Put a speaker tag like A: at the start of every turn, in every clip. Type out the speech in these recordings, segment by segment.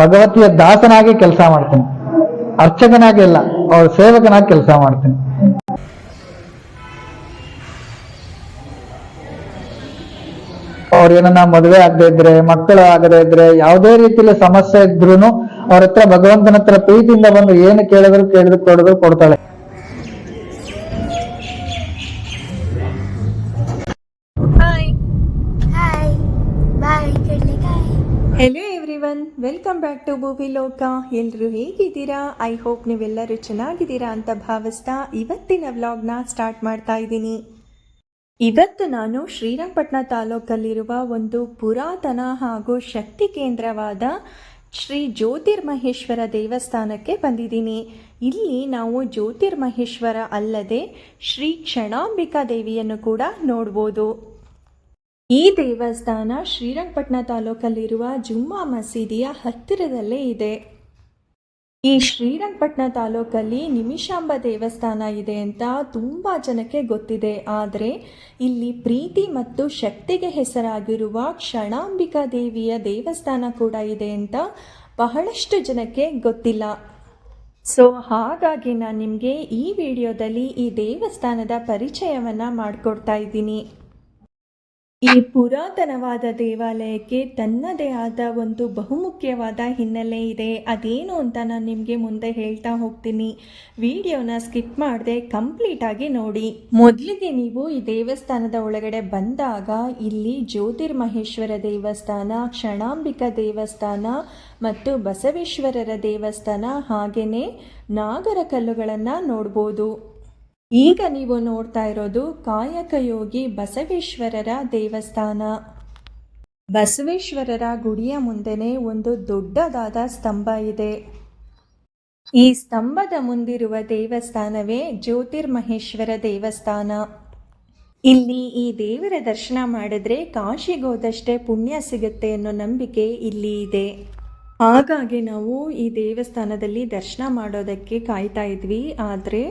A: ಭಗವತಿಯ ದಾಸನಾಗಿ ಕೆಲಸ ಮಾಡ್ತೇನೆ. ಅರ್ಚಕನಾಗಿ ಅಲ್ಲ ಅವ್ರ ಸೇವಕನಾಗಿ ಕೆಲಸ ಮಾಡ್ತೇನೆ. ಅವ್ರ ಏನನ್ನ ಮದುವೆ ಆಗದೆ ಇದ್ರೆ ಮಕ್ಕಳು ಆಗದೆ ಇದ್ರೆ ಯಾವುದೇ ರೀತಿಯಲ್ಲಿ ಸಮಸ್ಯೆ ಇದ್ರು ಅವ್ರ ಹತ್ರ ಭಗವಂತನ ಹತ್ರ ಪ್ರೀತಿಯಿಂದ ಬಂದು ಏನು ಕೇಳಿದ್ರು ಕೇಳಿದ್ರು ಕೊಡಿದ್ರು ಕೊಡ್ತಾಳೆ.
B: Hi everyone welcome back to Bhuvi Loka ಎಲ್ಲರೂ ಹೇಗಿದ್ದೀರಾ? ಐ ಹೋಪ್ ನೀವೆಲ್ಲರೂ ಚೆನ್ನಾಗಿದ್ದೀರಾ ಅಂತ ಭಾವಿಸ್ತಾ ಇವತ್ತಿನ ವ್ಲಾಗ್ನ ಸ್ಟಾರ್ಟ್ ಮಾಡ್ತಾ ಇದ್ದೀನಿ. ಇವತ್ತು ನಾನು ಶ್ರೀರಂಗಪಟ್ಟಣ ತಾಲೂಕಲ್ಲಿರುವ ಒಂದು ಪುರಾತನ ಹಾಗೂ ಶಕ್ತಿ ಕೇಂದ್ರವಾದ ಶ್ರೀ ಜ್ಯೋತಿರ್ಮಹೇಶ್ವರ ದೇವಸ್ಥಾನಕ್ಕೆ ಬಂದಿದ್ದೀನಿ. ಇಲ್ಲಿ ನಾವು ಜ್ಯೋತಿರ್ಮಹೇಶ್ವರ ಅಲ್ಲದೆ ಶ್ರೀ ಕ್ಷಣಾಂಬಿಕಾ ದೇವಿಯನ್ನು ಕೂಡ ನೋಡ್ಬೋದು. ಈ ದೇವಸ್ಥಾನ ಶ್ರೀರಂಗಪಟ್ಟಣ ತಾಲೂಕಲ್ಲಿರುವ ಜುಮ್ಮಾ ಮಸೀದಿಯ ಹತ್ತಿರದಲ್ಲೇ ಇದೆ. ಈ ಶ್ರೀರಂಗಪಟ್ಟಣ ತಾಲೂಕಲ್ಲಿ ನಿಮಿಷಾಂಬ ದೇವಸ್ಥಾನ ಇದೆ ಅಂತ ತುಂಬ ಜನಕ್ಕೆ ಗೊತ್ತಿದೆ. ಆದರೆ ಇಲ್ಲಿ ಪ್ರೀತಿ ಮತ್ತು ಶಕ್ತಿಗೆ ಹೆಸರಾಗಿರುವ ಕ್ಷಣಾಂಬಿಕಾ ದೇವಿಯ ದೇವಸ್ಥಾನ ಕೂಡ ಇದೆ ಅಂತ ಬಹಳಷ್ಟು ಜನಕ್ಕೆ ಗೊತ್ತಿಲ್ಲ. ಸೊ ಹಾಗಾಗಿ ನಾನು ನಿಮಗೆ ಈ ವಿಡಿಯೋದಲ್ಲಿ ಈ ದೇವಸ್ಥಾನದ ಪರಿಚಯವನ್ನು ಮಾಡಿಕೊಡ್ತಾ ಇದ್ದೀನಿ. ಈ ಪುರಾತನವಾದ ದೇವಾಲಯಕ್ಕೆ ತನ್ನದೇ ಆದ ಒಂದು ಬಹುಮುಖ್ಯವಾದ ಹಿನ್ನೆಲೆ ಇದೆ. ಅದೇನು ಅಂತ ನಾನು ನಿಮಗೆ ಮುಂದೆ ಹೇಳ್ತಾ ಹೋಗ್ತೀನಿ. ವಿಡಿಯೋನ ಸ್ಕಿಪ್ ಮಾಡದೆ ಕಂಪ್ಲೀಟಾಗಿ ನೋಡಿ. ಮೊದಲಿಗೆ ನೀವು ಈ ದೇವಸ್ಥಾನದ ಒಳಗಡೆ ಬಂದಾಗ ಇಲ್ಲಿ ಜ್ಯೋತಿರ್ಮಹೇಶ್ವರ ದೇವಸ್ಥಾನ, ಕ್ಷಣಾಂಬಿಕಾ ದೇವಸ್ಥಾನ ಮತ್ತು ಬಸವೇಶ್ವರರ ದೇವಸ್ಥಾನ ಹಾಗೆಯೇ ನಾಗರ ಕಲ್ಲುಗಳನ್ನು ನೋಡ್ಬೋದು. ಈಗ ನೀವು ನೋಡ್ತಾ ಇರೋದು ಕಾಯಕಯೋಗಿ ಬಸವೇಶ್ವರರ ದೇವಸ್ಥಾನ. ಬಸವೇಶ್ವರರ ಗುಡಿಯ ಮುಂದೆನೆ ಒಂದು ದೊಡ್ಡದಾದ ಸ್ತಂಭ ಇದೆ. ಈ ಸ್ತಂಭದ ಮುಂದಿರುವ ದೇವಸ್ಥಾನವೇ ಜ್ಯೋತಿರ್ಮಹೇಶ್ವರ ದೇವಸ್ಥಾನ. ಇಲ್ಲಿ ಈ ದೇವರ ದರ್ಶನ ಮಾಡಿದ್ರೆ ಕಾಶಿಗೋದಷ್ಟೇ ಪುಣ್ಯ ಸಿಗುತ್ತೆ ಅನ್ನೋ ನಂಬಿಕೆ ಇಲ್ಲಿ ಇದೆ. ಹಾಗಾಗಿ ನಾವು ಈ ದೇವಸ್ಥಾನದಲ್ಲಿ ದರ್ಶನ ಮಾಡೋದಕ್ಕೆ ಕಾಯ್ತಾ ಇದ್ವಿ. ಆದರೆ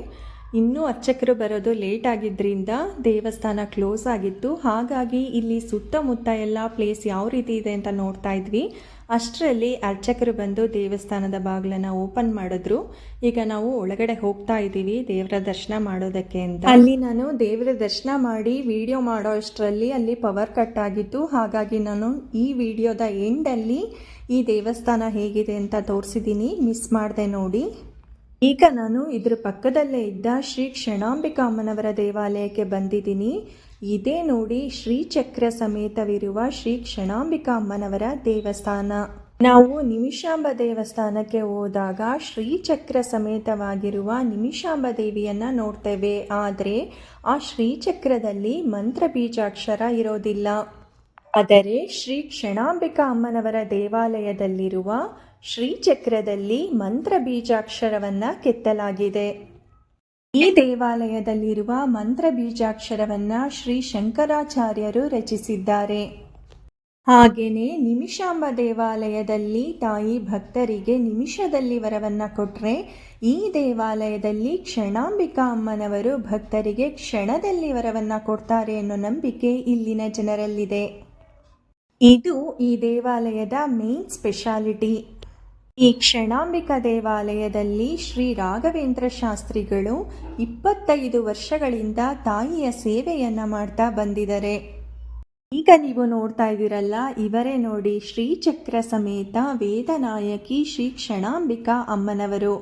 B: ಇನ್ನೂ ಅರ್ಚಕರು ಬರೋದು ಲೇಟ್ ಆಗಿದ್ದರಿಂದ ದೇವಸ್ಥಾನ ಕ್ಲೋಸ್ ಆಗಿತ್ತು. ಹಾಗಾಗಿ ಇಲ್ಲಿ ಸುತ್ತಮುತ್ತ ಎಲ್ಲ ಪ್ಲೇಸ್ ಯಾವ ರೀತಿ ಇದೆ ಅಂತ ನೋಡ್ತಾ ಇದ್ವಿ. ಅಷ್ಟರಲ್ಲಿ ಅರ್ಚಕರು ಬಂದು ದೇವಸ್ಥಾನದ ಬಾಗಿಲನ್ನ ಓಪನ್ ಮಾಡಿದ್ರು. ಈಗ ನಾವು ಒಳಗಡೆ ಹೋಗ್ತಾ ಇದ್ದೀವಿ ದೇವರ ದರ್ಶನ ಮಾಡೋದಕ್ಕೆ ಅಂತ. ಅಲ್ಲಿ ನಾನು ದೇವರ ದರ್ಶನ ಮಾಡಿ ವಿಡಿಯೋ ಮಾಡೋ ಅಷ್ಟರಲ್ಲಿ ಅಲ್ಲಿ ಪವರ್ ಕಟ್ ಆಗಿತ್ತು. ಹಾಗಾಗಿ ನಾನು ಈ ವಿಡಿಯೋದ ಎಂಡಲ್ಲಿ ಈ ದೇವಸ್ಥಾನ ಹೇಗಿದೆ ಅಂತ ತೋರಿಸಿದ್ದೀನಿ. ಮಿಸ್ ಮಾಡಿದೆ ನೋಡಿ. ಈಗ ನಾನು ಇದ್ರ ಪಕ್ಕದಲ್ಲೇ ಇದ್ದ ಶ್ರೀ ಕ್ಷಣಾಂಬಿಕಾಮ್ಮನವರ ದೇವಾಲಯಕ್ಕೆ ಬಂದಿದ್ದೀನಿ. ಇದೇ ನೋಡಿ ಶ್ರೀಚಕ್ರ ಸಮೇತವಿರುವ ಶ್ರೀ ಕ್ಷಣಾಂಬಿಕಾಮ್ಮನವರ ದೇವಸ್ಥಾನ. ನಾವು ನಿಮಿಷಾಂಬ ದೇವಸ್ಥಾನಕ್ಕೆ ಹೋದಾಗ ಶ್ರೀಚಕ್ರ ಸಮೇತವಾಗಿರುವ ನಿಮಿಷಾಂಬ ದೇವಿಯನ್ನು ನೋಡ್ತೇವೆ. ಆದರೆ ಆ ಶ್ರೀಚಕ್ರದಲ್ಲಿ ಮಂತ್ರ ಬೀಜಾಕ್ಷರ ಇರೋದಿಲ್ಲ. ಆದರೆ ಶ್ರೀ ಕ್ಷಣಾಂಬಿಕಾ ಅಮ್ಮನವರ ದೇವಾಲಯದಲ್ಲಿರುವ ಶ್ರೀಚಕ್ರದಲ್ಲಿ ಮಂತ್ರ ಬೀಜಾಕ್ಷರವನ್ನ ಕೆತ್ತಲಾಗಿದೆ. ಈ ದೇವಾಲಯದಲ್ಲಿರುವ ಮಂತ್ರ ಬೀಜಾಕ್ಷರವನ್ನ ಶ್ರೀ ಶಂಕರಾಚಾರ್ಯರು ರಚಿಸಿದ್ದಾರೆ. ಹಾಗೆಯೇ ನಿಮಿಷಾಂಬ ದೇವಾಲಯದಲ್ಲಿ ತಾಯಿ ಭಕ್ತರಿಗೆ ನಿಮಿಷದಲ್ಲಿ ವರವನ್ನು ಕೊಟ್ಟರೆ ಈ ದೇವಾಲಯದಲ್ಲಿ ಕ್ಷಣಾಂಬಿಕಾ ಅಮ್ಮನವರು ಭಕ್ತರಿಗೆ ಕ್ಷಣದಲ್ಲಿ ವರವನ್ನು ಕೊಡ್ತಾರೆ ಅನ್ನೋ ನಂಬಿಕೆ ಇಲ್ಲಿನ ಜನರಲ್ಲಿದೆ. ಇದು ಈ ದೇವಾಲಯದ ಮೇನ್ ಸ್ಪೆಷಾಲಿಟಿ ಈ ಕ್ಷಣಾಂಬಿಕಾ ದೇವಾಲಯದಲ್ಲಿ ಶ್ರೀ ರಾಘವೇಂದ್ರ ಶಾಸ್ತ್ರಿಗಳು ಇಪ್ಪತ್ತೈದು ವರ್ಷಗಳಿಂದ ತಾಯಿಯ ಸೇವೆಯನ್ನು ಮಾಡ್ತಾ ಬಂದಿದ್ದಾರೆ. ಈಗ ನೀವು ನೋಡ್ತಾ ಇದ್ದೀರಲ್ಲ, ಇವರೇ ನೋಡಿ ಶ್ರೀಚಕ್ರ ಸಮೇತ ವೇದನಾಯಕಿ ಶ್ರೀ ಕ್ಷಣಾಂಬಿಕಾ ಅಮ್ಮನವರು.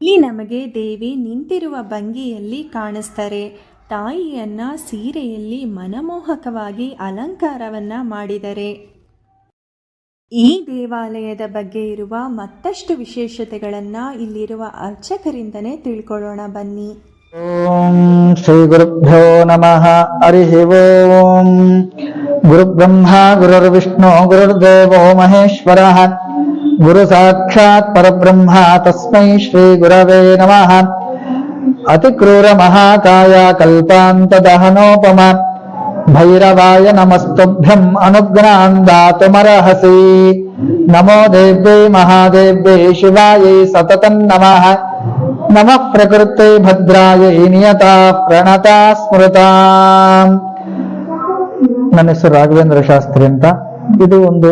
B: ಈ ನಮಗೆ ದೇವಿ ನಿಂತಿರುವ ಭಂಗಿಯಲ್ಲಿ ಕಾಣಿಸ್ತಾರೆ. ತಾಯಿಯನ್ನ ಸೀರೆಯಲ್ಲಿ ಮನಮೋಹಕವಾಗಿ ಅಲಂಕಾರವನ್ನ ಮಾಡಿದರೆ. ಈ ದೇವಾಲಯದ ಬಗ್ಗೆ ಇರುವ ಮತ್ತಷ್ಟು ವಿಶೇಷತೆಗಳನ್ನ ಇಲ್ಲಿರುವ ಅರ್ಚಕರಿಂದನೇ ತಿಳ್ಕೊಳ್ಳೋಣ ಬನ್ನಿ.
A: ಓಂ ಶ್ರೀ ಗುರುಭ್ಯೋ ನಮಃ. ಹರಿ ಓಂ. ಗುರುಬ್ರಹ್ಮ, ಗುರುರ್ವಿಷ್ಣು, ಗುರುರ್ದೇವೋ ಮಹೇಶ್ವರ. ಗುರು ಸಾಕ್ಷಾತ್ ಪರಬ್ರಹ್ಮ, ತಸ್ಮೈ ಶ್ರೀ ಗುರವೇ ನಮಃ. ಅತಿ ಕ್ರೂರ ಮಹಾಕಾಯ ಕಲ್ಪಾಂತ ದಹನೋಪಮ ಭೈರವಾಯ ನಮಸ್ತುಭ್ಯಂ ಅನುಗ್ರಹಾನ್ ದಾತುಮರ್ಹಸಿ ನಮೋ ದೇವ್ಯೈ ಮಹಾದೇವ್ಯೈ ಶಿವಾಯೈ ಸತತಂ ನಮಃ ನಮಃ ಪ್ರಕೃತೆ ಭದ್ರಾಯ ನಿಯತಾ ಪ್ರಣತಾ ಸ್ಮೃತಾ ನನ್ನ ಹೆಸರು ರಾಘವೇಂದ್ರ ಶಾಸ್ತ್ರಿ ಅಂತ. ಇದು ಒಂದು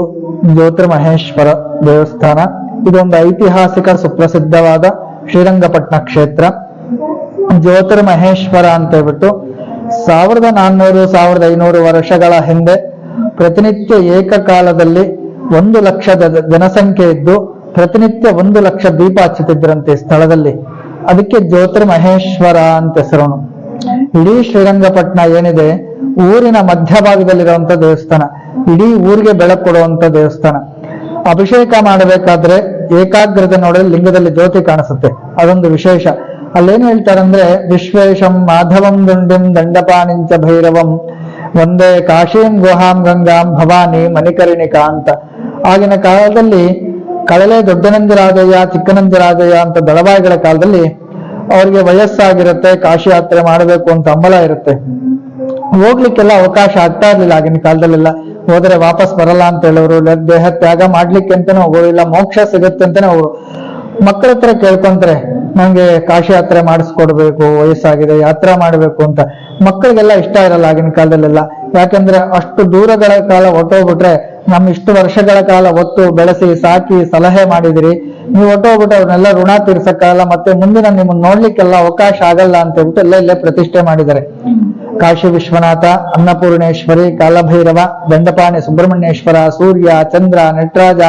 A: ಜ್ಯೋತಿರ್ಮಹೇಶ್ವರ ದೇವಸ್ಥಾನ. ಇದೊಂದು ಐತಿಹಾಸಿಕ ಸುಪ್ರಸಿದ್ಧವಾದ ಶ್ರೀರಂಗಪಟ್ಟಣ ಕ್ಷೇತ್ರ. ಜ್ಯೋತಿರ್ಮಹೇಶ್ವರ ಅಂತ ಹೇಳ್ಬಿಟ್ಟು ಸಾವಿರದ ನಾನ್ನೂರು, ಸಾವಿರದ ಐನೂರು ವರ್ಷಗಳ ಹಿಂದೆ ಪ್ರತಿನಿತ್ಯ ಏಕಕಾಲದಲ್ಲಿ ಒಂದು ಲಕ್ಷದ ಜನಸಂಖ್ಯೆ ಇದ್ದು ಪ್ರತಿನಿತ್ಯ ಒಂದು ಲಕ್ಷ ದೀಪ ಹಚ್ಚುತ್ತಿದ್ರಂತೆ ಸ್ಥಳದಲ್ಲಿ. ಅದಕ್ಕೆ ಜ್ಯೋತಿರ್ಮಹೇಶ್ವರ ಅಂತ ಹೆಸರು ಇಡೀ ಶ್ರೀರಂಗಪಟ್ಟಣ ಏನಿದೆ, ಊರಿನ ಮಧ್ಯಭಾಗದಲ್ಲಿರುವಂತ ದೇವಸ್ಥಾನ, ಇಡೀ ಊರಿಗೆ ಬೆಳಕು ಕೊಡುವಂತ ದೇವಸ್ಥಾನ. ಅಭಿಷೇಕ ಮಾಡಬೇಕಾದ್ರೆ ಏಕಾಗ್ರತೆ ನೋಡಿದ್ರೆ ಲಿಂಗದಲ್ಲಿ ಜ್ಯೋತಿ ಕಾಣಿಸುತ್ತೆ. ಅದೊಂದು ವಿಶೇಷ. ಅಲ್ಲೇನ್ ಹೇಳ್ತಾರಂದ್ರೆ, ವಿಶ್ವೇಶಂ ಮಾಧವಂ ದುಂಡುಂ ದಂಡಪಾನಿಂಚ ಭೈರವಂ, ಒಂದೇ ಕಾಶೀಂ ಗುಹಾಂ ಗಂಗಾಂ ಭವಾನಿ ಮಣಿಕರ್ಣಿಕಾ ಅಂತ ಆಗಿನ ಕಾಲದಲ್ಲಿ ಕಳಲೆ ದೊಡ್ಡನಂದಿರಾಜಯ್ಯ ಚಿಕ್ಕನಂದಿರಾಜಯ್ಯ ಅಂತ ದಳವಾಯಿಗಳ ಕಾಲದಲ್ಲಿ ಅವರಿಗೆ ವಯಸ್ಸಾಗಿರುತ್ತೆ, ಕಾಶಿ ಯಾತ್ರೆ ಮಾಡಬೇಕು ಅಂತ ಹಂಬಲ ಇರುತ್ತೆ. ಹೋಗ್ಲಿಕ್ಕೆಲ್ಲ ಅವಕಾಶ ಆಗ್ತಾ ಇರ್ಲಿಲ್ಲ ಆಗಿನ ಕಾಲದಲ್ಲೆಲ್ಲ. ಹೋದ್ರೆ ವಾಪಸ್ ಬರಲ್ಲ ಅಂತ ಹೇಳೋರು ದೇಹ ತ್ಯಾಗ ಮಾಡ್ಲಿಕ್ಕೆ ಅಂತಾನೆ ಹೋಗೋರು, ಇಲ್ಲ ಮೋಕ್ಷ ಸಿಗುತ್ತೆ ಅಂತಾನೆ ಹೋಗೋರು. ಮಕ್ಕಳ ಹತ್ರ ಕೇಳ್ಕೊಂತಾರೆ ನಂಗೆ ಕಾಶಿ ಯಾತ್ರೆ ಮಾಡಿಸ್ಕೊಡ್ಬೇಕು, ವಯಸ್ಸಾಗಿದೆ, ಯಾತ್ರಾ ಮಾಡ್ಬೇಕು ಅಂತ ಮಕ್ಕಳಿಗೆಲ್ಲ ಇಷ್ಟ ಇರಲ್ಲ ಆಗಿನ ಕಾಲದಲ್ಲೆಲ್ಲ. ಯಾಕಂದ್ರೆ ಅಷ್ಟು ದೂರಗಳ ಕಾಲ ಹೊಟ್ಟೋಗ್ಬಿಟ್ರೆ ನಮ್ ಇಷ್ಟು ವರ್ಷಗಳ ಕಾಲ ಒತ್ತು, ಬೆಳೆಸಿ, ಸಾಕಿ, ಸಲಹೆ ಮಾಡಿದಿರಿ. ನೀವು ಹೊಟ್ಟೋಗ್ಬಿಟ್ಟು ಅವ್ರನ್ನೆಲ್ಲ ಋಣ ತೀರ್ಸಕ್ಕಾಗಲ್ಲ, ಮತ್ತೆ ಮುಂದಿನ ನಿಮ್ಮನ್ನ ನೋಡ್ಲಿಕ್ಕೆಲ್ಲ ಅವಕಾಶ ಆಗಲ್ಲ ಅಂತ ಹೇಳ್ಬಿಟ್ಟು ಎಲ್ಲ ಇಲ್ಲೇ ಪ್ರತಿಷ್ಠೆ ಮಾಡಿದ್ದಾರೆ. ಕಾಶಿ ವಿಶ್ವನಾಥ, ಅನ್ನಪೂರ್ಣೇಶ್ವರಿ, ಕಾಲಭೈರವ, ದಂಡಪಾಣಿ ಸುಬ್ರಹ್ಮಣ್ಯೇಶ್ವರ, ಸೂರ್ಯ, ಚಂದ್ರ, ನಟರಾಜ,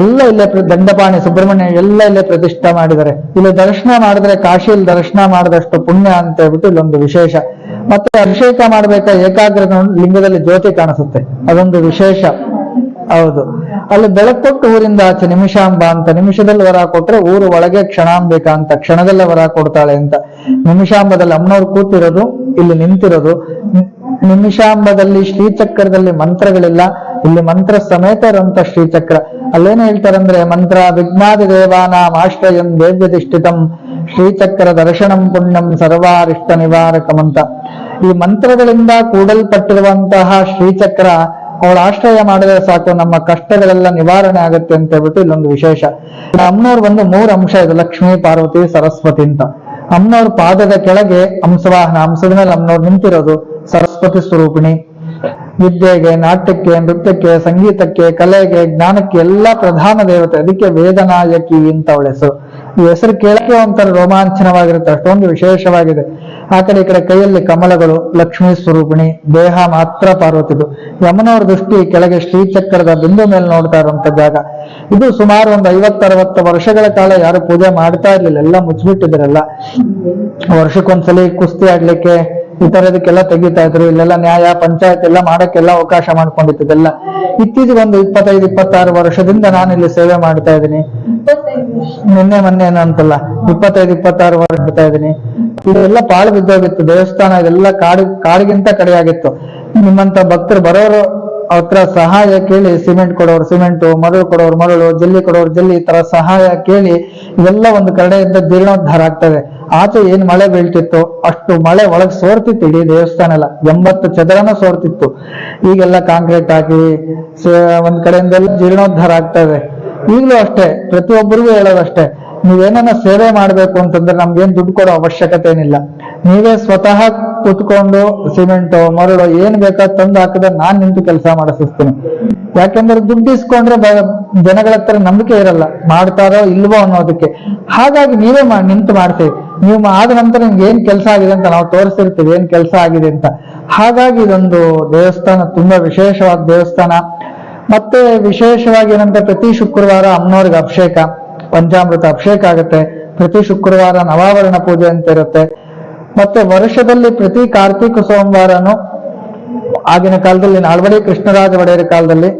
A: ಎಲ್ಲ ಇಲ್ಲೇ ದಂಡಪಾಣಿ ಸುಬ್ರಹ್ಮಣ್ಯ ಎಲ್ಲ ಇಲ್ಲೇ ಪ್ರತಿಷ್ಠೆ ಮಾಡಿದ್ದಾರೆ. ಇಲ್ಲಿ ದರ್ಶನ ಮಾಡಿದ್ರೆ ಕಾಶಿಯಲ್ಲಿ ದರ್ಶನ ಮಾಡಿದಷ್ಟು ಪುಣ್ಯ ಅಂತ ಹೇಳ್ಬಿಟ್ಟು ಇಲ್ಲೊಂದು ವಿಶೇಷ. ಮತ್ತೆ ಅಭಿಷೇಕ ಮಾಡ್ಬೇಕ ಏಕಾಗ್ರತೆ ನೋಡಿ ಲಿಂಗದಲ್ಲಿ ಜ್ಯೋತಿ ಕಾಣಿಸುತ್ತೆ. ಅದೊಂದು ವಿಶೇಷ. ಹೌದು. ಅಲ್ಲಿ ಬೆಳಕೊಟ್ಟು ಊರಿಂದ ಆಚೆ ನಿಮಿಷಾಂಬ ಅಂತ ನಿಮಿಷದಲ್ಲಿ ವರ ಕೊಟ್ರೆ ಊರು ಒಳಗೆ ಕ್ಷಣಾಂಬಿಕ ಅಂತ, ಕ್ಷಣದಲ್ಲೇ ವರ ಕೊಡ್ತಾಳೆ ಅಂತ. ನಿಮಿಷಾಂಬದಲ್ಲಿ ಅಮ್ಮನವ್ರು ಕೂತಿರೋದು ಇಲ್ಲಿ ನಿಂತಿರೋದು. ನಿಮಿಷಾಂಬದಲ್ಲಿ ಶ್ರೀಚಕ್ರದಲ್ಲಿ ಮಂತ್ರಗಳಿಲ್ಲ. ಇಲ್ಲಿ ಮಂತ್ರ ಸಮೇತ ಇರುವಂತ ಶ್ರೀಚಕ್ರ. ಅಲ್ಲೇನು ಹೇಳ್ತಾರಂದ್ರೆ, ಮಂತ್ರ ವಿಘ್ನಾದಿ ದೇವಾನಾಂ ಆಶ್ರಯಂ ದೇವ್ಯಧಿಷ್ಠಿತಂ, ಶ್ರೀಚಕ್ರ ದರ್ಶನಂ ಪುಣ್ಯಂ ಸರ್ವಾರಿಷ್ಟ ನಿವಾರಕಂ ಅಂತ ಈ ಮಂತ್ರಗಳಿಂದ ಕೂಡಲ್ಪಟ್ಟಿರುವಂತಹ ಶ್ರೀಚಕ್ರ, ಅವಳ ಆಶ್ರಯ ಮಾಡಿದ್ರೆ ಸಾಕು, ನಮ್ಮ ಕಷ್ಟಗಳೆಲ್ಲ ನಿವಾರಣೆ ಆಗುತ್ತೆ ಅಂತ ಹೇಳ್ಬಿಟ್ಟು ಇಲ್ಲೊಂದು ವಿಶೇಷ. ಅಮ್ಮನವ್ರು ಒಂದು ಮೂರು ಅಂಶ ಇದೆ, ಲಕ್ಷ್ಮೀ ಪಾರ್ವತಿ ಸರಸ್ವತಿ ಅಂತ. ಅಮ್ಮನವ್ರ ಪಾದದ ಕೆಳಗೆ ಹಂಸವಾಹನ, ಹಂಸದ ಮೇಲೆ ಅಮ್ಮನವ್ರು ನಿಂತಿರೋದು ಸರಸ್ವತಿ ಸ್ವರೂಪಿಣಿ. ವಿದ್ಯೆಗೆ, ನಾಟ್ಯಕ್ಕೆ, ನೃತ್ಯಕ್ಕೆ, ಸಂಗೀತಕ್ಕೆ, ಕಲೆಗೆ, ಜ್ಞಾನಕ್ಕೆ ಎಲ್ಲಾ ಪ್ರಧಾನ ದೇವತೆ. ಅದಕ್ಕೆ ವೇದನಾಯಕಿ ಅಂತ ಅವಳ ಹೆಸರು. ಈ ಹೆಸರು ಕೇಳಕ್ಕೆ ಒಂಥರ ರೋಮಾಂಚನವಾಗಿರುತ್ತೆ. ಅಷ್ಟೊಂದು ವಿಶೇಷವಾಗಿದೆ. ಆ ಕಡೆ ಈ ಕಡೆ ಕೈಯಲ್ಲಿ ಕಮಲಗಳು, ಲಕ್ಷ್ಮೀ ಸ್ವರೂಪಿಣಿ, ದೇಹ ಮಾತ್ರ ಪಾರ್ವತಿದು. ಯಮನವರ ದೃಷ್ಟಿ ಕೆಳಗೆ ಶ್ರೀಚಕ್ರದ ಬಿಂದು ಮೇಲೆ ನೋಡ್ತಾ ಇರುವಂತ ಜಾಗ. ಇದು ಸುಮಾರು ಒಂದು ಐವತ್ತರವತ್ತು ವರ್ಷಗಳ ಕಾಲ ಯಾರು ಪೂಜೆ ಮಾಡ್ತಾ ಇರ್ಲಿಲ್ಲ, ಎಲ್ಲ ಮುಚ್ಚಿಬಿಟ್ಟಿದ್ರಲ್ಲ. ವರ್ಷಕ್ಕೊಂದ್ಸಲಿ ಕುಸ್ತಿ ಆಗ್ಲಿಕ್ಕೆ ಈ ತರದಕ್ಕೆಲ್ಲ ತೆಗಿತಾ ಇದ್ರು, ಇಲ್ಲೆಲ್ಲ ನ್ಯಾಯ, ಪಂಚಾಯತ್ ಎಲ್ಲ ಮಾಡಕ್ಕೆಲ್ಲ ಅವಕಾಶ ಮಾಡ್ಕೊಂಡಿದ್ದೆಲ್ಲ ಇತ್ತೀಚೆಗೆ ಒಂದು ಇಪ್ಪತ್ತೈದು, ಇಪ್ಪತ್ತಾರು ವರ್ಷದಿಂದ ನಾನು ಇಲ್ಲಿ ಸೇವೆ ಮಾಡ್ತಾ ಇದ್ದೀನಿ. ನಿನ್ನೆ, ಮೊನ್ನೆ ಏನಂತಲ್ಲ, ಇಪ್ಪತ್ತೈದು, ಇಪ್ಪತ್ತಾರು ವರ್ಷ ಇದ್ದೀನಿ. ಇದೆಲ್ಲ ಪಾಳು ಬಿದ್ದೋಗಿತ್ತು, ದೇವಸ್ಥಾನ ಇದೆಲ್ಲ ಕಾಡು, ಕಾಡಿಗಿಂತ ಕಡೆಯಾಗಿತ್ತು. ನಿಮ್ಮಂತ ಭಕ್ತರು ಬರೋರು ಹತ್ರ ಸಹಾಯ ಕೇಳಿ, ಸಿಮೆಂಟ್ ಕೊಡೋರು, ಸಿಮೆಂಟು, ಮರಳು ಕೊಡೋರು, ಮರಳು, ಜಲ್ಲಿ ಕೊಡೋರು, ಜಲ್ಲಿ ಈ ತರ ಸಹಾಯ ಕೇಳಿ ಇವೆಲ್ಲ ಒಂದು ಕಡೆಯಿಂದ ಜೀರ್ಣೋದ್ಧಾರ ಆಗ್ತದೆ ಆಚೆ ಏನ್ ಮಳೆ ಬೀಳ್ತಿತ್ತು, ಅಷ್ಟು ಮಳೆ ಒಳಗ್ ಸೋರ್ತಿತ್ತು ಇಡೀ ದೇವಸ್ಥಾನ ಎಲ್ಲ. ಎಂಬತ್ತು ಚದರನ ಸೋರ್ತಿತ್ತು. ಈಗೆಲ್ಲ ಕಾಂಕ್ರೀಟ್ ಹಾಕಿ ಒಂದ್ ಕಡೆಯಿಂದ ಜೀರ್ಣೋದ್ಧಾರ ಆಗ್ತದೆ ಈಗಲೂ ಅಷ್ಟೇ, ಪ್ರತಿಯೊಬ್ಬರಿಗೂ ಹೇಳೋದಷ್ಟೇ. ನೀವೇನ ಸೇವೆ ಮಾಡ್ಬೇಕು ಅಂತಂದ್ರೆ ನಮ್ಗೇನ್ ದುಡ್ಡು ಕೊಡೋ ಅವಶ್ಯಕತೆ ಏನಿಲ್ಲ ನೀವೇ ಸ್ವತಃ ಕುತ್ಕೊಂಡು ಸಿಮೆಂಟ್, ಮರಳು ಏನ್ ಬೇಕಾದ್ ತಂದು ಹಾಕಿದ್ರೆ ನಾನ್ ನಿಂತು ಕೆಲಸ ಮಾಡಿಸ್ತೀನಿ. ಯಾಕಂದ್ರೆ ದುಡ್ಡು ಇಸ್ಕೊಂಡ್ರೆ ಜನಗಳ ಹತ್ರ ನಂಬಿಕೆ ಇರಲ್ಲ. ಮಾಡ್ತಾರೋ ಇಲ್ವೋ ಅನ್ನೋದಕ್ಕೆ. ಹಾಗಾಗಿ ನೀವೇ ನಿಂತು ಮಾಡ್ತೀವಿ ನೀವು ಆದ ನಂತರ ನಿಮ್ಗೆ ಏನ್ ಕೆಲಸ ಆಗಿದೆ ಅಂತ ನಾವು ತೋರಿಸಿರ್ತೀವಿ, ಏನ್ ಕೆಲಸ ಆಗಿದೆ ಅಂತ. ಹಾಗಾಗಿ ಇದೊಂದು ದೇವಸ್ಥಾನ ತುಂಬಾ ವಿಶೇಷವಾದ ದೇವಸ್ಥಾನ. ಮತ್ತೆ ವಿಶೇಷವಾಗಿ ಏನಂತ ಪ್ರತಿ ಶುಕ್ರವಾರ ಅಮ್ಮನವ್ರಿಗೆ ಅಭಿಷೇಕ. ಪಂಚಾಮೃತ ಅಭಿಷೇಕ ಆಗುತ್ತೆ. ಪ್ರತಿ ಶುಕ್ರವಾರ ನವಾವರಣ ಪೂಜೆ ಅಂತ ಇರುತ್ತೆ. ಮತ್ತೆ ವರ್ಷದಲ್ಲಿ ಪ್ರತಿ ಕಾರ್ತಿಕ ಸೋಮವಾರನು ಆಗಿನ ಕಾಲದಲ್ಲಿ ನಾಲ್ವಡಿ ಕೃಷ್ಣರಾಜ ಒಡೆಯರ ಕಾಲದಲ್ಲಿ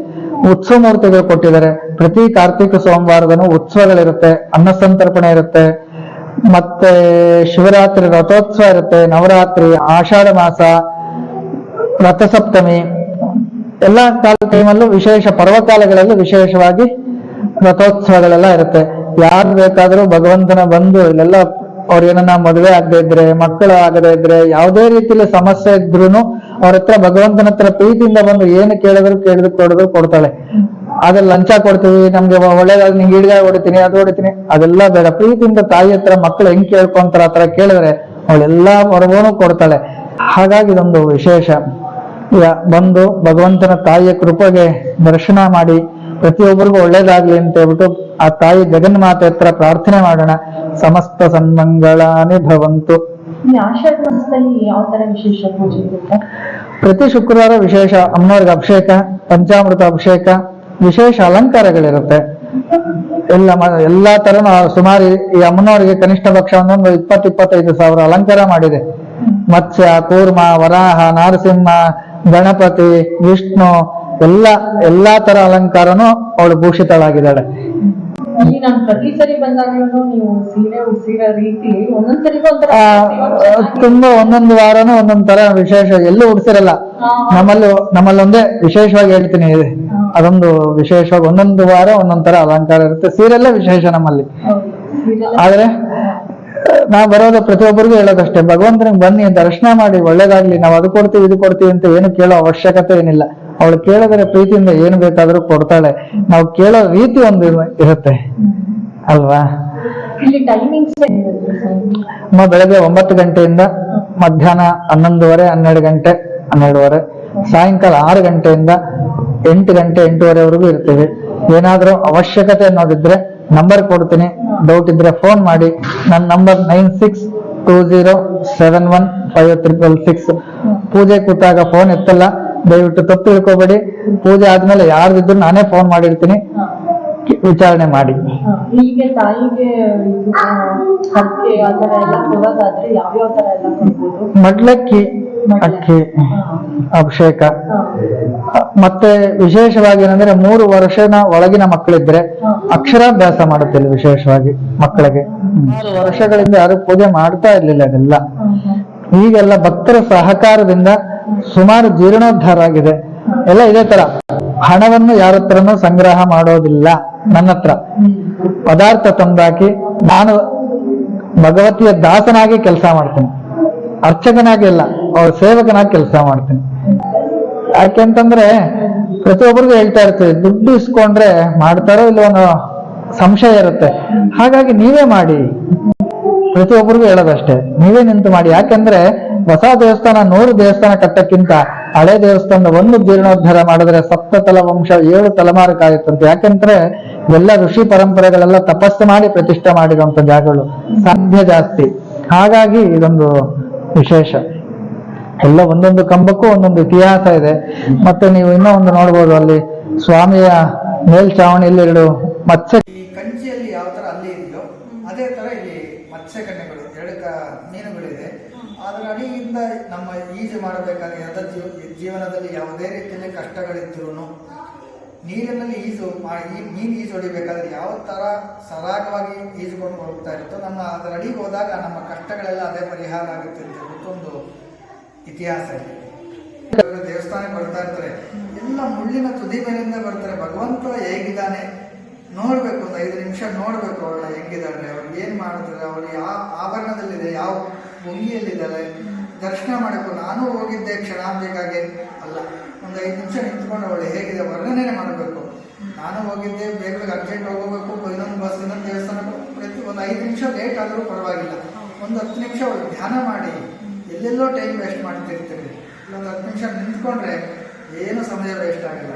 A: ಉತ್ಸವ ಮೂರ್ತಿಗಳು ಕೊಟ್ಟಿದ್ದಾರೆ. ಪ್ರತಿ ಕಾರ್ತಿಕ ಸೋಮವಾರದನು ಉತ್ಸವಗಳಿರುತ್ತೆ. ಅನ್ನಸಂತರ್ಪಣೆ ಇರುತ್ತೆ. ಮತ್ತೆ ಶಿವರಾತ್ರಿ ರಥೋತ್ಸವ ಇರುತ್ತೆ. ನವರಾತ್ರಿ, ಆಷಾಢ ಮಾಸ, ರಥಸಪ್ತಮಿ. ಎಲ್ಲ ಕಾಲ ಟೈಮಲ್ಲೂ ವಿಶೇಷ ಪರ್ವಕಾಲಗಳಲ್ಲಿ ವಿಶೇಷವಾಗಿ ರಥೋತ್ಸವಗಳೆಲ್ಲ ಇರುತ್ತೆ. ಯಾರು ಬೇಕಾದ್ರೂ ಭಗವಂತನ ಬಂದು ಇಲ್ಲೆಲ್ಲ ಅವ್ರ ಏನನ್ನ ಮದುವೆ ಆಗದೆ ಇದ್ರೆ, ಮಕ್ಕಳು ಆಗದೆ ಇದ್ರೆ, ಯಾವುದೇ ರೀತಿಯಲ್ಲಿ ಸಮಸ್ಯೆ ಇದ್ರೂನು ಅವ್ರ ಹತ್ರ ಭಗವಂತನ ಹತ್ರ ಪ್ರೀತಿಯಿಂದ ಬಂದು ಏನು ಕೇಳಿದ್ರು ಕೇಳಿದ್ರು ಕೊಡ್ತಾಳೆ. ಅದ್ರಲ್ಲಿ ಲಂಚ ಕೊಡ್ತೀವಿ, ನಮ್ಗೆ ಒಳ್ಳೇದಾದ್ರೆ ನಿಂಗೆ ಹಿಡ್ಗಾಯಿ ಹೊಡಿತೀನಿ, ಅದು ಹೊಡಿತೀನಿ. ಅದೆಲ್ಲ ಬೇಡ. ಪ್ರೀತಿಯಿಂದ ತಾಯಿ ಹತ್ರ ಮಕ್ಕಳು ಹೆಂಗ್ ಕೇಳ್ಕೊಂತಾರ ಆತ್ರ ತರ ಕೇಳಿದ್ರೆ ಅವಳೆಲ್ಲಾ ಹೊರಗೋನು ಕೊಡ್ತಾಳೆ. ಹಾಗಾಗಿ ಇದೊಂದು ವಿಶೇಷ. ಬಂದು ಭಗವಂತನ ತಾಯಿಯ ಕೃಪೆಗೆ ದರ್ಶನ ಮಾಡಿ ಪ್ರತಿಯೊಬ್ಬರಿಗೂ ಒಳ್ಳೇದಾಗ್ಲಿ ಅಂತ ಹೇಳ್ಬಿಟ್ಟು ಆ ತಾಯಿ ಜಗನ್ಮಾತೆ ಹತ್ರ ಪ್ರಾರ್ಥನೆ ಮಾಡೋಣ. ಸಮಸ್ತ ಸನ್ಮಂಗಳಾನಿ ಭವಂತು
C: ತರ
A: ಪ್ರತಿ ಶುಕ್ರವಾರ ವಿಶೇಷ ಅಮ್ಮನವ್ರಿಗೆ ಅಭಿಷೇಕ ಪಂಚಾಮೃತ ಅಭಿಷೇಕ ವಿಶೇಷ ಅಲಂಕಾರಗಳಿರುತ್ತೆ. ಎಲ್ಲ ಎಲ್ಲಾ ತರನು ಸುಮಾರು ಈ ಅಮ್ಮನವರಿಗೆ ಕನಿಷ್ಠ ಪಕ್ಷ ಒಂದೊಂದು ಇಪ್ಪತ್ತು ಇಪ್ಪತ್ತೈದು ಸಾವಿರ ಅಲಂಕಾರ ಮಾಡಿದೆ. ಮತ್ಸ್ಯ ಕೂರ್ಮ ವರಾಹ ನಾರಸಿಂಹ ಗಣಪತಿ ವಿಷ್ಣು ಎಲ್ಲ ಎಲ್ಲಾ ತರ ಅಲಂಕಾರನು ಅವಳು ಭೂಷಿತಳಾಗಿದ್ದಾಳೆ. ತುಂಬಾ ಒಂದೊಂದು ವಾರನೂ ಒಂದೊಂದ್ ತರ ವಿಶೇಷ ಎಲ್ಲೂ ಉಡ್ಸಿರಲ್ಲ. ನಮ್ಮಲ್ಲಿ ನಮ್ಮಲ್ಲೊಂದೇ ವಿಶೇಷವಾಗಿ ಹೇಳ್ತೀನಿ ಅದೊಂದು ವಿಶೇಷವಾಗಿ ಒಂದೊಂದು ವಾರ ಒಂದೊಂದ್ ತರ ಅಲಂಕಾರ ಇರುತ್ತೆ. ಸೀರೆಲ್ಲ ವಿಶೇಷ ನಮ್ಮಲ್ಲಿ. ಆದ್ರೆ ನಾ ಬರೋದು ಪ್ರತಿಯೊಬ್ಬರಿಗೂ ಹೇಳೋದಷ್ಟೇ. ಭಗವಂತನಿಗೆ ಬನ್ನಿ ದರ್ಶನ ಮಾಡಿ ಒಳ್ಳೇದಾಗ್ಲಿ. ನಾವು ಅದು ಕೊಡ್ತೀವಿ ಇದು ಕೊಡ್ತೀವಿ ಅಂತ ಏನು ಕೇಳೋ ಅವಶ್ಯಕತೆ ಏನಿಲ್ಲ. ಅವಳು ಕೇಳಿದ್ರೆ ಪ್ರೀತಿಯಿಂದ ಏನು ಬೇಕಾದ್ರೂ ಕೊಡ್ತಾಳೆ. ನಾವು ಕೇಳೋ ರೀತಿ ಒಂದು ಇರುತ್ತೆ. ಅಲ್ವಾ? ಬೆಳಗ್ಗೆ ಒಂಬತ್ತು ಗಂಟೆಯಿಂದ ಮಧ್ಯಾಹ್ನ ಹನ್ನೊಂದುವರೆ ಹನ್ನೆರಡು ಗಂಟೆ ಹನ್ನೆರಡುವರೆ ಸಾಯಂಕಾಲ ಆರು ಗಂಟೆಯಿಂದ ಎಂಟು ಗಂಟೆ ಎಂಟೂವರೆವರೆಗೂ ಇರ್ತೀವಿ. ಏನಾದರೂ ಅವಶ್ಯಕತೆ ಅನ್ನೋದಿದ್ರೆ ನಂಬರ್ ಕೊಡ್ತೀನಿ. ಡೌಟ್ ಇದ್ರೆ ಫೋನ್ ಮಾಡಿ. ನನ್ನ number nine six two zero seven one five triple six ಪೂಜೆ ಕೂತಾಗ ಫೋನ್ ಎತ್ತಲ್ಲ. ದಯವಿಟ್ಟು ತಪ್ಪು ತಿಳ್ಕೊಬೇಡಿ. ಪೂಜೆ ಆದ್ಮೇಲೆ ಯಾರ್ದಿದ್ರು ನಾನೇ ಫೋನ್ ಮಾಡಿರ್ತೀನಿ. ವಿಚಾರಣೆ ಮಾಡಿ.
C: ಹಾ, ಇಲ್ಲಿಗೆ ತಾಯಿಗೆ ಇದು, ಆ, ಹರಕೆ ಆ ತರ ಎಲ್ಲ ಕೊಡೋದಾದ್ರೆ ಯಾವ್ಯಾವ ತರ ಎಲ್ಲ ಕೊಡ್ಬೋದು?
A: ಮಡ್ಲಕ್ಕಿ ಅಕ್ಕಿ ಅಭಿಷೇಕ. ಮತ್ತೆ ವಿಶೇಷವಾಗಿ ಏನಂದ್ರೆ ಮೂರು ವರ್ಷನ ಒಳಗಿನ ಮಕ್ಕಳಿದ್ರೆ ಅಕ್ಷರಾಭ್ಯಾಸ ಮಾಡುತ್ತಿಲ್ಲ ವಿಶೇಷವಾಗಿ ಮಕ್ಕಳಿಗೆ. ಮೂರು ವರ್ಷಗಳಿಂದ ಯಾರು ಪೂಜೆ ಮಾಡ್ತಾ ಇರ್ಲಿಲ್ಲ ಅದೆಲ್ಲ. ಈಗೆಲ್ಲ ಭಕ್ತರ ಸಹಕಾರದಿಂದ ಸುಮಾರು ಜೀರ್ಣೋದ್ಧಾರ ಆಗಿದೆ ಎಲ್ಲ ಇದೇ ತರ. ಹಣವನ್ನು ಯಾರ ಹತ್ರನೂ ಸಂಗ್ರಹ ಮಾಡೋದಿಲ್ಲ, ನನ್ನ ಹತ್ರ. ಪದಾರ್ಥ ತಂದಾಕಿ ನಾನು ಭಗವತಿಯ ದಾಸನಾಗಿ ಕೆಲಸ ಮಾಡ್ತೀನಿ. ಅರ್ಚಕನಾಗಿ ಅಲ್ಲ, ಅವ್ರ ಸೇವಕನಾಗಿ ಕೆಲಸ ಮಾಡ್ತೀನಿ. ಯಾಕೆಂತಂದ್ರೆ ಪ್ರತಿಯೊಬ್ಬರಿಗೂ ಹೇಳ್ತಾ ಇರ್ತೇವೆ, ದುಡ್ಡು ಇಸ್ಕೊಂಡ್ರೆ ಮಾಡ್ತಾರೋ ಇಲ್ಲ ಅನ್ನೋ ಸಂಶಯ ಇರುತ್ತೆ. ಹಾಗಾಗಿ ನೀವೇ ಮಾಡಿ. ಪ್ರತಿಯೊಬ್ಬರಿಗೂ ಹೇಳೋದಷ್ಟೇ, ನೀವೇ ನಿಂತು ಮಾಡಿ. ಯಾಕೆಂದ್ರೆ ಹೊಸ ದೇವಸ್ಥಾನ ನೂರು ದೇವಸ್ಥಾನ ಕಟ್ಟಕ್ಕಿಂತ ಹಳೆ ದೇವಸ್ಥಾನದ ಒಂದು ಜೀರ್ಣೋದ್ಧಾರ ಮಾಡಿದ್ರೆ ಸಪ್ತ ತಲ ವಂಶ ಏಳು ತಲೆಮಾರು ಕಾಯುತ್ತಂತೆ ಯಾಕಂದ್ರೆ ಎಲ್ಲ ಋಷಿ ಪರಂಪರೆಗಳೆಲ್ಲ ತಪಸ್ಸು ಮಾಡಿ ಪ್ರತಿಷ್ಠೆ ಮಾಡಿರುವಂತ ಜಾಗಗಳು ಸಾಧ್ಯ ಜಾಸ್ತಿ. ಹಾಗಾಗಿ ಇದೊಂದು ವಿಶೇಷ. ಎಲ್ಲ ಒಂದೊಂದು ಕಂಬಕ್ಕೂ ಒಂದೊಂದು ಇತಿಹಾಸ ಇದೆ. ಮತ್ತೆ ನೀವು ಇನ್ನೂ ಒಂದು ನೋಡ್ಬೋದು ಅಲ್ಲಿ ಸ್ವಾಮಿಯ ಮೇಲ್ಚಾವಣಿಯಲ್ಲಿ ಎರಡು ಮತ್ಸ್ಯ
D: ಈ ಕಂಚಿಯಲ್ಲಿ ಯಾವ ತರ ಅಲ್ಲಿ ಇದೆಯೋ ಅದೇ ತರ ಇಲ್ಲಿ ಮತ್ಸ್ಯಕನ್ಯೆಗಳು ಎರಡು ಕ ಮೀನುಗಳಿದೆ ನಮ್ಮ ಈಜು ಮಾಡಬೇಕಾದ ಜೀವ- ಜೀವನದಲ್ಲಿ ಯಾವುದೇ ರೀತಿಯಲ್ಲಿ ಕಷ್ಟಗಳಿದ್ದರೂ ನೀರಿನಲ್ಲಿ ಈಜು ಮೀನು ಈಜು ಹೊಡಿಬೇಕಾದ್ರೆ ಯಾವ ಥರ ಸರಾಗವಾಗಿ ಈಜುಕೊಂಡು ಹೋಗ್ತಾ ಇರುತ್ತೋ ನಮ್ಮ ಅದರ ಅಡಿಗೆ ಹೋದಾಗ ನಮ್ಮ ಕಷ್ಟಗಳೆಲ್ಲ ಅದೇ ಪರಿಹಾರ ಆಗುತ್ತೆ ಅಂತ ಇತಿಹಾಸ ಇದೆ. ದೇವಸ್ಥಾನಕ್ಕೆ ಬರ್ತಾ ಇರ್ತಾರೆ. ಎಲ್ಲ ಮುಳ್ಳಿನ ತುದಿ ಮೇಲಿಂದ ಬರ್ತಾರೆ. ಭಗವಂತ ಹೇಗಿದ್ದಾನೆ? ನೋಡಬೇಕು, ಒಂದು ಐದು ನಿಮಿಷ ನೋಡಬೇಕು ಅವಳ ಹೆಂಗಿದ್ದಾಳೆ ಅವ್ರಿಗೆ ಏನು ಮಾಡಿದ್ರೆ ಅವ್ರು ಯಾವ ಆಭರಣದಲ್ಲಿದೆ ಯಾವ ಭಂಗಿಯಲ್ಲಿದ್ದಾಳೆ ದರ್ಶನ ಮಾಡಬೇಕು ನಾನು ಹೋಗಿದ್ದೆ ಕ್ಷಣಾಂಬಿಕಾಗೆ ಅಲ್ಲ ಒಂದು ಐದು ನಿಮಿಷ ನಿಂತ್ಕೊಂಡು ಅವಳು ಹೇಗಿದೆ ವರ್ಣನೆ ಮಾಡಬೇಕು. ನಾನು ಹೋಗಿದ್ದೆ ಬೇಗ ಅರ್ಜೆಂಟ್ ಹೋಗಬೇಕು ಇನ್ನೊಂದು ಬಸ್ ಇನ್ನೊಂದು ದೇವಸ್ಥಾನಕ್ಕೂ ಪ್ರತಿ ಒಂದು ಐದು ನಿಮಿಷ ಲೇಟ್ ಆದರೂ ಪರವಾಗಿಲ್ಲ. ಒಂದು ಹತ್ತು ನಿಮಿಷ ಅವಳು ಧ್ಯಾನ ಮಾಡಿ ಎಲ್ಲೆಲ್ಲೋ ಟೈಮ್ ವೇಸ್ಟ್ ಮಾಡ್ತಿರ್ತೀವಿ ಒಂದು ಹತ್ತು ನಿಮಿಷ ನಿಂತ್ಕೊಂಡ್ರೆ ಏನು ಸಮಯ ವೇಸ್ಟ್ ಆಗಲ್ಲ.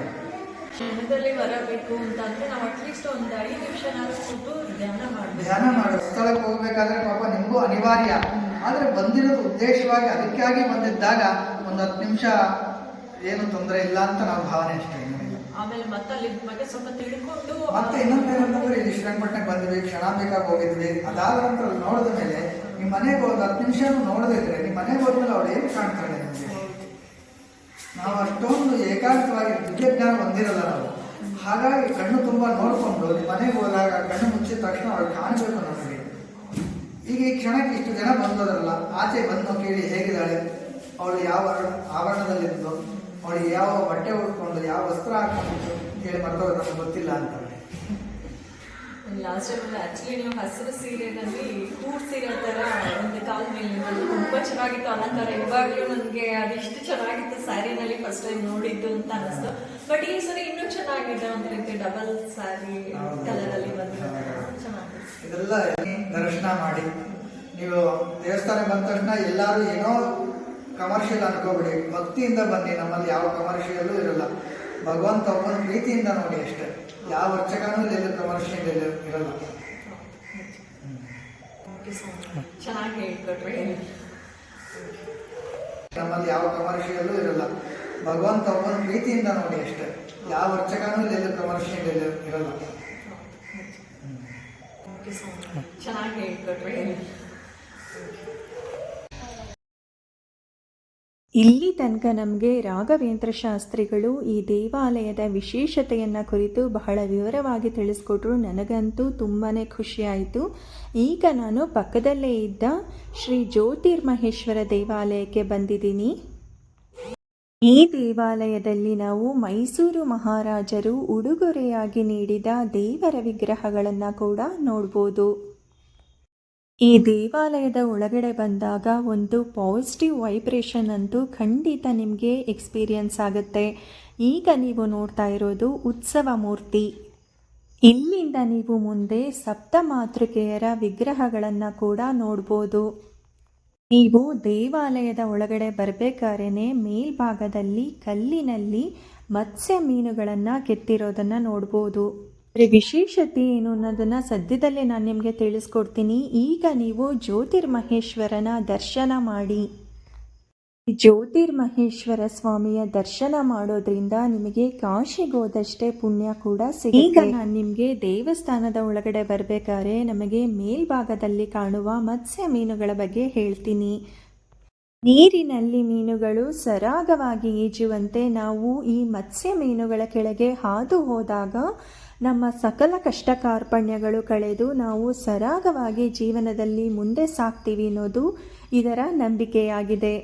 E: ಕ್ಷಣದಲ್ಲಿ ಬರಬೇಕು ಅಂತಂದ್ರೆ ನಾವು ಅಟ್ಲೀಸ್ಟ್ ಒಂದು ಐದು ನಿಮಿಷ ಧ್ಯಾನ ಮಾಡಿ
D: ಧ್ಯಾನ ಮಾಡೋ. ಸ್ಥಳಕ್ಕೆ ಹೋಗ್ಬೇಕಾದ್ರೆ ಪಾಪ ನಿಮಗೂ ಅನಿವಾರ್ಯ. ಆದ್ರೆ ಬಂದಿರೋದು ಉದ್ದೇಶವಾಗಿ ಅದಕ್ಕಾಗಿ ಬಂದಿದ್ದಾಗ ಒಂದು ಹತ್ತು ನಿಮಿಷ ಏನು ತೊಂದರೆ ಇಲ್ಲ ಅಂತ ನಾವು ಭಾವನೆ ಅಷ್ಟೇ.
E: ಆಮೇಲೆ ಮತ್ತೆ ಸ್ವಲ್ಪ ತಿಳ್ಕೊಂಡು
D: ಮತ್ತೆ ಇನ್ನೊಂದು ಏನಂತಂದ್ರೆ ಇಲ್ಲಿ ಶ್ರೀರಂಗಪಟ್ಟಣಕ್ಕೆ ಬಂದ್ವಿ ಕ್ಷಣಾಂಬಿಕಾಗಿ ಹೋಗಿದ್ವಿ. ಅದಾದ ನಂತರ ನೋಡಿದ ಮೇಲೆ ನಿಮ್ಮ ಮನೆಗೆ ಹೋದ ಹತ್ತು ನಿಮಿಷ ನೋಡದಿದ್ರೆ ನಿಮ್ಮ ಮನೆಗೆ ಹೋದ್ಮೇಲೆ ಅವಳು ಏನು ಕಾಣ್ತಾಳೆ ನಿಮಗೆ? ನಾವು ಅಷ್ಟೊಂದು ಏಕಾಂತವಾಗಿ ದಿವ್ಯ ಜ್ಞಾನ ಹೊಂದಿರಲ್ಲ ನಾವು. ಹಾಗಾಗಿ ಕಣ್ಣು ತುಂಬಾ ನೋಡ್ಕೊಂಡು ನಿಮ್ಮ ಮನೆಗೆ ಹೋದಾಗ ಕಣ್ಣು ಮುಚ್ಚಿದ ತಕ್ಷಣ ಅವ್ರು ಕಾಣಬೇಕು ನಮಗೆ ಈಗ ಈ ಕ್ಷಣಕ್ಕೆ ಇಷ್ಟು ಜನ ಬಂದದರಲ್ಲ ಆಚೆ ಬಂದು ಕೇಳಿ ಹೇಗಿದ್ದಾಳೆ? ಅವಳು ಯಾವ ಆವರಣದಲ್ಲಿದ್ದು ಅವಳು ಯಾವ ಬಟ್ಟೆ ಉಟ್ಕೊಂಡು ಯಾವ ವಸ್ತ್ರ ಹಾಕೊಂಡಿದ್ದು ಹೇಳಿ ಮರ್ತವ್ರು ನಮ್ಗೆ ಗೊತ್ತಿಲ್ಲ ಅಂತ
E: ಲಾಸ್ಟ್ ಟೈಮ್ ಆಕ್ಚುಲಿ ನೀವು ಹಸಿರು ಸೀರೆನಲ್ಲಿ ಕೂಡ್ ಸೀರೆ ತರ ಒಂದು ಕಾಲ ಮೇಲೆ ತುಂಬ ಚೆನ್ನಾಗಿತ್ತು ಅಲಂಕಾರ. ಇವಾಗಲೂ ನನಗೆ ಅದಿಷ್ಟು ಚೆನ್ನಾಗಿತ್ತು ಸ್ಯಾರಿನಲ್ಲಿ ಫಸ್ಟ್ ಟೈಮ್ ನೋಡಿದ್ದು ಅಂತ ಅನಿಸ್ತು. ಬಟ್ ಈ ಸರಿ ಇನ್ನೂ ಚೆನ್ನಾಗಿದೆ. ಒಂದು ರೀತಿ ಡಬಲ್ ಸ್ಯಾರಿ ಕಲರ್ ಅಲ್ಲಿ ಬಂದಿರೋದು ಚೆನ್ನಾಗಿದೆ.
D: ಇದೆಲ್ಲ ದರ್ಶನ ಮಾಡಿ. ನೀವು ದೇವಸ್ಥಾನಕ್ಕೆ ಬಂದ ತಕ್ಷಣ ಎಲ್ಲರೂ ಏನೋ ಕಮರ್ಷಿಯಲ್ ಅನ್ಕೋಬಿಡಿ. ಭಕ್ತಿಯಿಂದ ಬನ್ನಿ ನಮ್ಮಲ್ಲಿ ಯಾವ ಕಮರ್ಷಿಯಲ್ಲೂ ಇರಲ್ಲ. ಭಗವಂತ ಒಬ್ಬನ ಪ್ರೀತಿಯಿಂದ ನೋಡಿ ಅಷ್ಟೇ. ಯಾವ ಅರ್ಚಕನೂ ಇಲ್ಲೆಲ್ಲೂ ಕಮರ್ಷಿಯಲ್ ಇರಲ್ಲ.
E: ಚೆನ್ನಾಗಿ ಹೇಳ್ಕೊಟ್ರಿ.
D: ನಮ್ಮಲ್ಲಿ ಯಾವ ಕಮರ್ಷಿಯಲ್ಲೂ ಇರಲ್ಲ. ಭಗವಂತ ಒಬ್ಬನ ಪ್ರೀತಿಯಿಂದ ನೋಡಿ ಅಷ್ಟೇ. ಯಾವ ಅರ್ಚಕನೂ ಇಲ್ಲೆಲ್ಲೂ ಕಮರ್ಷಿಯಲ್ ಇರಲ್ಲ.
E: ಚೆನ್ನಾಗಿ ಹೇಳ್ಕೊಟ್ರಿ.
B: ಇಲ್ಲಿ ತನಕ ನಮಗೆ ರಾಘವೇಂದ್ರ ಶಾಸ್ತ್ರಿಗಳು ಈ ದೇವಾಲಯದ ವಿಶೇಷತೆಯನ್ನು ಕುರಿತು ಬಹಳ ವಿವರವಾಗಿ ತಿಳಿಸ್ಕೊಟ್ರು. ನನಗಂತೂ ತುಂಬಾ ಖುಷಿಯಾಯಿತು. ಈಗ ನಾನು ಪಕ್ಕದಲ್ಲೇ ಇದ್ದ ಶ್ರೀ ಜ್ಯೋತಿರ್ಮಹೇಶ್ವರ ದೇವಾಲಯಕ್ಕೆ ಬಂದಿದ್ದೀನಿ. ಈ ದೇವಾಲಯದಲ್ಲಿ ನಾವು ಮೈಸೂರು ಮಹಾರಾಜರು ಉಡುಗೊರೆಯಾಗಿ ನೀಡಿದ ದೇವರ ವಿಗ್ರಹಗಳನ್ನು ಕೂಡ ನೋಡ್ಬೋದು. ಈ ದೇವಾಲಯದ ಒಳಗಡೆ ಬಂದಾಗ ಒಂದು ಪಾಸಿಟಿವ್ ವೈಬ್ರೇಷನ್ ಅಂತೂ ಖಂಡಿತ ನಿಮಗೆ ಎಕ್ಸ್ಪೀರಿಯನ್ಸ್ ಆಗುತ್ತೆ. ಈಗ ನೀವು ನೋಡ್ತಾ ಇರೋದು ಉತ್ಸವ ಮೂರ್ತಿ. ಇಲ್ಲಿಂದ ನೀವು ಮುಂದೆ ಸಪ್ತ ಮಾತೃಕೆಯರ ವಿಗ್ರಹಗಳನ್ನು ಕೂಡ ನೋಡ್ಬೋದು. ನೀವು ದೇವಾಲಯದ ಒಳಗಡೆ ಬರಬೇಕಾದ್ರೇ ಮೇಲ್ಭಾಗದಲ್ಲಿ, ಕಲ್ಲಿನಲ್ಲಿ ಮತ್ಸ್ಯ ಮೀನುಗಳನ್ನು ಕೆತ್ತಿರೋದನ್ನು ನೋಡ್ಬೋದು. ಅದರ ವಿಶೇಷತೆ ಏನು ಅನ್ನೋದನ್ನು ಸದ್ಯದಲ್ಲೇ ನಾನು ನಿಮಗೆ ತಿಳಿಸ್ಕೊಡ್ತೀನಿ. ಈಗ ನೀವು ಜ್ಯೋತಿರ್ಮಹೇಶ್ವರನ ದರ್ಶನ ಮಾಡಿ. ಜ್ಯೋತಿರ್ಮಹೇಶ್ವರ ಸ್ವಾಮಿಯ ದರ್ಶನ ಮಾಡೋದ್ರಿಂದ ನಿಮಗೆ ಕಾಶಿಗೋದಷ್ಟೇ ಪುಣ್ಯ ಕೂಡ ಸಿಗುತ್ತೆ. ಈಗ ನಾನು ನಿಮಗೆ ದೇವಸ್ಥಾನದ ಒಳಗಡೆ ಬರಬೇಕಾದ್ರೆ ನಮಗೆ ಮೇಲ್ಭಾಗದಲ್ಲಿ ಕಾಣುವ ಮತ್ಸ್ಯ ಮೀನುಗಳ ಬಗ್ಗೆ ಹೇಳ್ತೀನಿ. ನೀರಿನಲ್ಲಿ ಮೀನುಗಳು ಸರಾಗವಾಗಿ ಈಜುವಂತೆ ನಾವು ಈ ಮತ್ಸ್ಯ ಮೀನುಗಳ ಕೆಳಗೆ ಹಾದು ಹೋದಾಗ ನಮ್ಮ ಸಕಲ ಕಷ್ಟ ಕಾರ್ಪಣ್ಯಗಳು ಕಳೆದು ನಾವು ಸರಾಗವಾಗಿ ಜೀವನದಲ್ಲಿ ಮುಂದೆ ಸಾಗ್ತೀವಿ ಅನ್ನೋದು ಇದರ ನಂಬಿಕೆಯಾಗಿದೆ.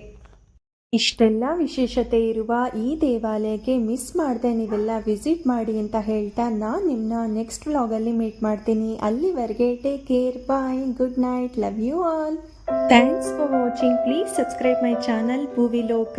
B: ಇಷ್ಟೆಲ್ಲ ವಿಶೇಷತೆ ಇರುವ ಈ ದೇವಾಲಯಕ್ಕೆ ಮಿಸ್ ಮಾಡದೆ ನೀವೆಲ್ಲ ವಿಸಿಟ್ ಮಾಡಿ ಅಂತ ಹೇಳ್ತಾ ನಾನು ನಿಮ್ಮನ್ನ ನೆಕ್ಸ್ಟ್ ವ್ಲಾಗಲ್ಲಿ ಮೀಟ್ ಮಾಡ್ತೀನಿ. ಅಲ್ಲಿವರೆಗೆ take care bye good night love you all thanks for watching please subscribe my channel Bhuvi Loka